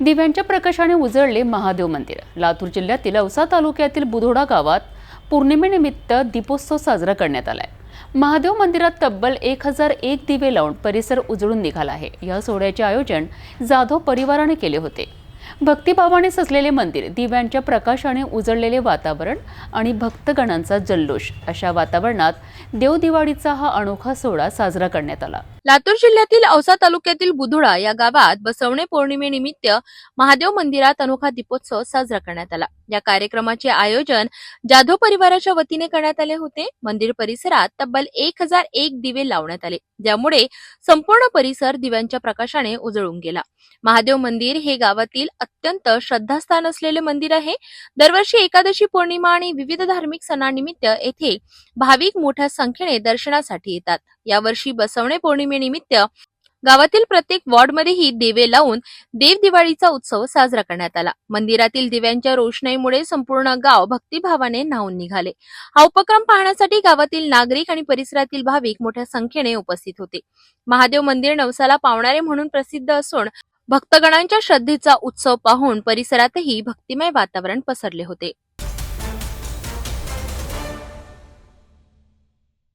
दिव्यांच्या प्रकाशाने उजळले महादेव मंदिर. लातूर जिल्ह्यातील औसा तालुक्यातील बुधोडा गावात पौर्णिमेनिमित्त दीपोत्सव साजरा करण्यात आलाय. महादेव मंदिरात तब्बल एक हजार एक दिवे लावून परिसर उजळून निघाला आहे. या सोहळ्याचे आयोजन जाधव परिवाराने केले होते. भक्तिभावाने सजलेले मंदिर दिव्यांच्या प्रकाशाने उजळलेले वातावरण आणि भक्तगणांचा जल्लोष अशा वातावरणात देवदिवाळीचा हा अनोखा सोहळा साजरा करण्यात आला. लातूर जिल्ह्यातील औसा तालुक्यातील बुधुळा या गावात बसवणे पौर्णिमेनिमित्त महादेव मंदिरात अनोखा दीपोत्सव साजरा करण्यात आला. या कार्यक्रमाचे आयोजन जाधव परिवाराच्या वतीने करण्यात आले होते. मंदिर परिसरात तब्बल एक हजार एक दिवे लावण्यात आले. ज्यामुळे संपूर्ण परिसर दिव्यांच्या प्रकाशाने उजळून गेला. महादेव मंदिर हे गावातील अत्यंत श्रद्धास्थान असलेले मंदिर आहे. दरवर्षी एकादशी पौर्णिमा आणि विविध धार्मिक सणानिमित्त येथे भाविक मोठ्या संख्येने दर्शनासाठी येतात. यावर्षी बसवणे पौर्णिमे पौर्णिमेनिमित्त गावातील प्रत्येक वॉर्डमध्येही दिवे लावून देव दिवाळीचा उत्सव साजरा करण्यात आला. मंदिरातील दिव्यांच्या रोषणाईमुळे संपूर्ण गाव भक्तिभावाने न्हावून निघाले. हा उपक्रम पाहण्यासाठी गावातील नागरिक आणि परिसरातील भाविक मोठ्या संख्येने उपस्थित होते. महादेव मंदिर नवसाला पावणारे म्हणून प्रसिद्ध असून भक्तगणांच्या श्रद्धेचा उत्सव पाहून परिसरातही भक्तिमय वातावरण पसरले होते.